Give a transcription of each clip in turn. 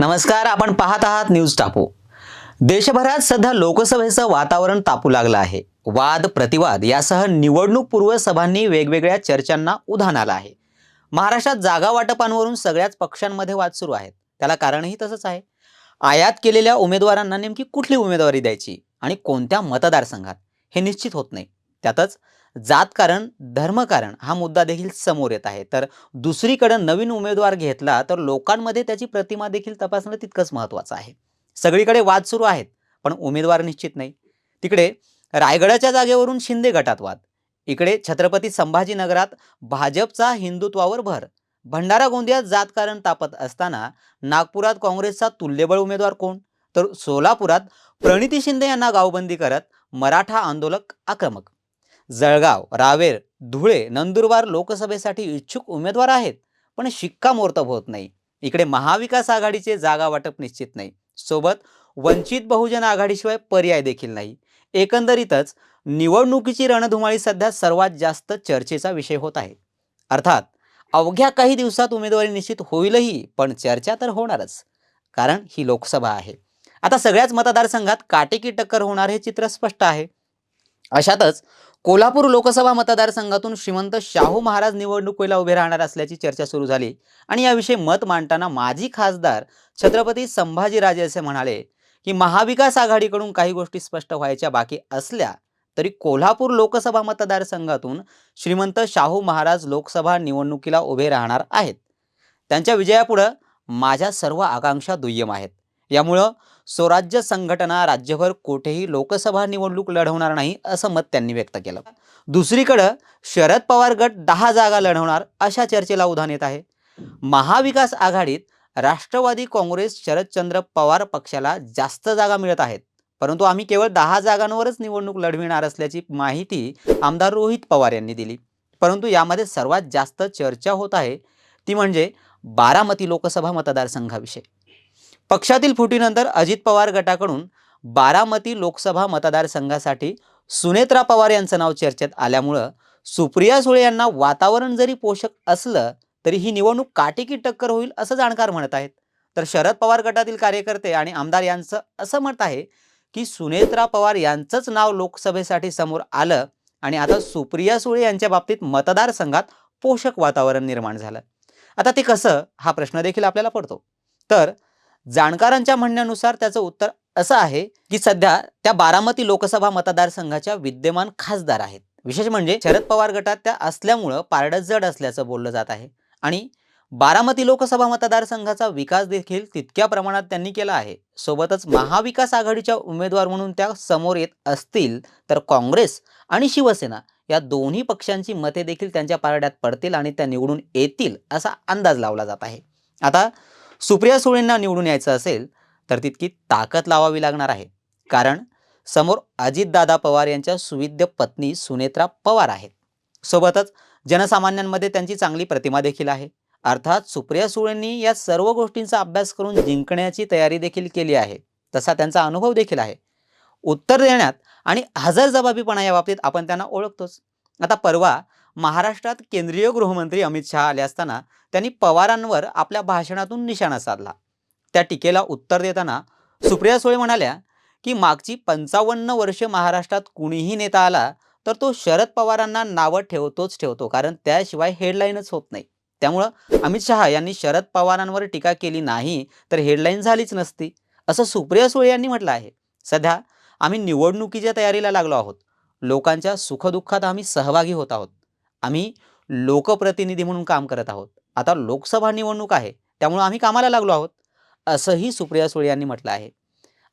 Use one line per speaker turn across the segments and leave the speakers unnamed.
नमस्कार आपण पाहत आहात न्यूज टापू. देशभरात सध्या लोकसभेचं वातावरण तापू लागलं आहे. वाद प्रतिवाद यासह निवडणूक पूर्व सभांनी वेगवेगळ्या चर्चांना उधाण आलं आहे. महाराष्ट्रात जागा वाटपांवरून सगळ्याच पक्षांमध्ये वाद सुरू आहेत. त्याला कारणही तसंच आहे. आयात केलेल्या उमेदवारांना नेमकी कुठली उमेदवारी द्यायची आणि कोणत्या मतदारसंघात हे निश्चित होत नाही. त्यातच जातकारण धर्मकारण हा मुद्दा देखील समोर येत आहे. तर दुसरीकडं नवीन उमेदवार घेतला तर लोकांमध्ये त्याची प्रतिमा देखील तपासणं तितकंच महत्त्वाचं आहे. सगळीकडे वाद सुरू आहेत पण उमेदवार निश्चित नाही. तिकडे रायगडाच्या जागेवरून शिंदे गटात वाद. इकडे छत्रपती संभाजीनगरात भाजपचा हिंदुत्वावर भर. भंडारा गोंदियात जातकारण तापत असताना नागपुरात काँग्रेसचा तुल्यबळ उमेदवार कोण? तर सोलापुरात प्रणिती शिंदे यांना गावबंदी करत मराठा आंदोलक आक्रमक जळगाव रावेर धुळे नंदुरबार लोकसभेसाठी इच्छुक उमेदवार आहेत पण शिक्कामोर्तब होत नाही. इकडे महाविकास आघाडीचे जागा वाटप निश्चित नाही. सोबत वंचित बहुजन आघाडीशिवाय पर्याय देखील नाही. एकंदरीतच निवडणुकीची रणधुमाळी सध्या सर्वात जास्त चर्चेचा विषय होत आहे. अर्थात अवघ्या काही दिवसात उमेदवारी निश्चित होईलही पण चर्चा तर होणारच कारण ही लोकसभा आहे. आता सगळ्याच मतदारसंघात काटेकी टक्कर होणार हे चित्र स्पष्ट आहे. अशातच कोल्हापूर लोकसभा मतदारसंघातून श्रीमंत शाहू महाराज निवडणुकीला उभे राहणार असल्याची चर्चा सुरू झाली. आणि याविषयी मत मांडताना माजी खासदार छत्रपती संभाजीराजे असे म्हणाले की महाविकास आघाडीकडून काही गोष्टी स्पष्ट व्हायच्या बाकी असल्या तरी कोल्हापूर लोकसभा मतदारसंघातून श्रीमंत शाहू महाराज लोकसभा निवडणुकीला उभे राहणार आहेत. त्यांच्या विजयापुढं माझ्या सर्व आकांक्षा दुय्यम आहेत. यामुळं स्वराज्य संघटना राज्यभर कुठेही लोकसभा निवडणूक लढवणार नाही असं मत त्यांनी व्यक्त केलं. दुसरीकडं शरद पवार गट दहा जागा लढवणार अशा चर्चेला उधाण येत आहे. महाविकास आघाडीत राष्ट्रवादी काँग्रेस शरदचंद्र पवार पक्षाला जास्त जागा मिळत आहेत. परंतु आम्ही केवळ दहा जागांवरच निवडणूक लढविणार असल्याची माहिती आमदार रोहित पवार यांनी दिली. परंतु यामध्ये सर्वात जास्त चर्चा होत आहे ती म्हणजे बारामती लोकसभा मतदारसंघाविषयी. पक्षातील फुटीनंतर अजित पवार गटाकडून बारामती लोकसभा मतदारसंघासाठी सुनेत्रा पवार यांचं नाव चर्चेत आल्यामुळं सुप्रिया सुळे यांना वातावरण जरी पोषक असलं तरी ही निवडणूक काटेकी टक्कर होईल असं जाणकार म्हणत आहेत. तर शरद पवार गटातील कार्यकर्ते आणि आमदार यांचं असं मत आहे की सुनेत्रा पवार यांचंच नाव लोकसभेसाठी समोर आलं आणि आता सुप्रिया सुळे यांच्या बाबतीत मतदारसंघात पोषक वातावरण निर्माण झालं. आता ते कसं हा प्रश्न देखील आपल्याला पडतो. तर जाणकारांच्या म्हणण्यानुसार त्याचं उत्तर असं आहे की सध्या त्या बारामती लोकसभा मतदारसंघाच्या विद्यमान खासदार आहेत. विशेष म्हणजे शरद पवार गटात त्या असल्यामुळं पारडं जड असल्याचं बोललं जात आहे. आणि बारामती लोकसभा मतदारसंघाचा विकास देखील तितक्या प्रमाणात त्यांनी केला आहे. सोबतच महाविकास आघाडीच्या उमेदवार म्हणून त्या समोर येत असतील तर काँग्रेस आणि शिवसेना या दोन्ही पक्षांची मते देखील त्यांच्या पारड्यात पडतील आणि त्या निवडून येतील असा अंदाज लावला जात आहे. आता सुप्रिया सुळेंना निवडून यायचं असेल तर तितकी ताकद लावावी लागणार आहे. कारण समोर अजितदादा पवार यांच्या सुविद्य पत्नी सुनेत्रा पवार आहेत. सोबतच जनसामान्यांमध्ये त्यांची चांगली प्रतिमा देखील आहे. अर्थात सुप्रिया सुळेंनी या सर्व गोष्टींचा अभ्यास करून जिंकण्याची तयारी देखील केली आहे. तसा त्यांचा अनुभव देखील आहे. उत्तर देण्यात आणि हजरजबाबीपणा या बाबतीत आपण त्यांना ओळखतोच. आता परवा महाराष्ट्रात केंद्रीय गृहमंत्री अमित शहा आले असताना त्यांनी पवारांवर आपल्या भाषणातून निशाणा साधला. त्या टीकेला उत्तर देताना सुप्रिया सुळे म्हणाल्या की मागची पंचावन्न वर्षे महाराष्ट्रात कुणीही नेता आला तर तो शरद पवारांना नावं ठेवतोच ठेवतो कारण त्याशिवाय हेडलाईनच होत नाही. त्यामुळं अमित शहा यांनी शरद पवारांवर टीका केली नाही तर हेडलाईन झालीच नसती. असं सुप्रिया सुळे यांनी म्हटलं आहे. सध्या आम्ही निवडणुकीच्या तयारीला लागलो आहोत. लोकांच्या सुखदुःखात आम्ही सहभागी होत आहोत. आम्ही लोकप्रतिनिधी म्हणून काम करत आहोत. आता लोकसभा निवडणूक आहे त्यामुळं आम्ही कामाला लागलो आहोत असंही सुप्रिया सुळे यांनी म्हटलं आहे.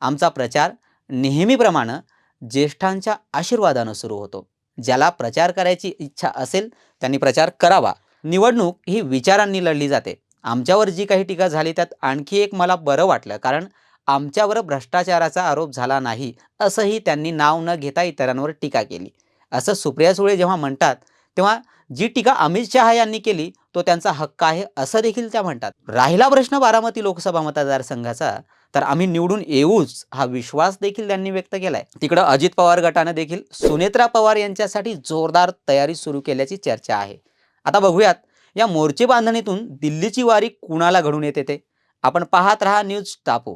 आमचा प्रचार नेहमीप्रमाणे ज्येष्ठांच्या आशीर्वादानं सुरू होतो. ज्याला प्रचार करायची इच्छा असेल त्यांनी प्रचार करावा. निवडणूक ही विचारांनी लढली जाते. आमच्यावर जी काही टीका झाली त्यात आणखी एक मला बरं वाटलं कारण आमच्यावर भ्रष्टाचाराचा आरोप झाला नाही असंही त्यांनी नाव न घेता इतरांवर टीका केली. असं सुप्रिया सुळे जेव्हा म्हणतात तेव्हा जी टीका अमित शहा यांनी केली तो त्यांचा हक्क आहे असं देखील त्या म्हणतात. राहिला प्रश्न बारामती लोकसभा मतदारसंघाचा तर आम्ही निवडून येऊच हा विश्वास देखील त्यांनी व्यक्त केलाय. तिकडं अजित पवार गटानं देखील सुनेत्रा पवार यांच्यासाठी जोरदार तयारी सुरू केल्याची चर्चा आहे. आता बघूयात या मोर्चे बांधणीतून दिल्लीची वारी कुणाला घडून येते ते? आपण पाहत रहा न्यूज टापू.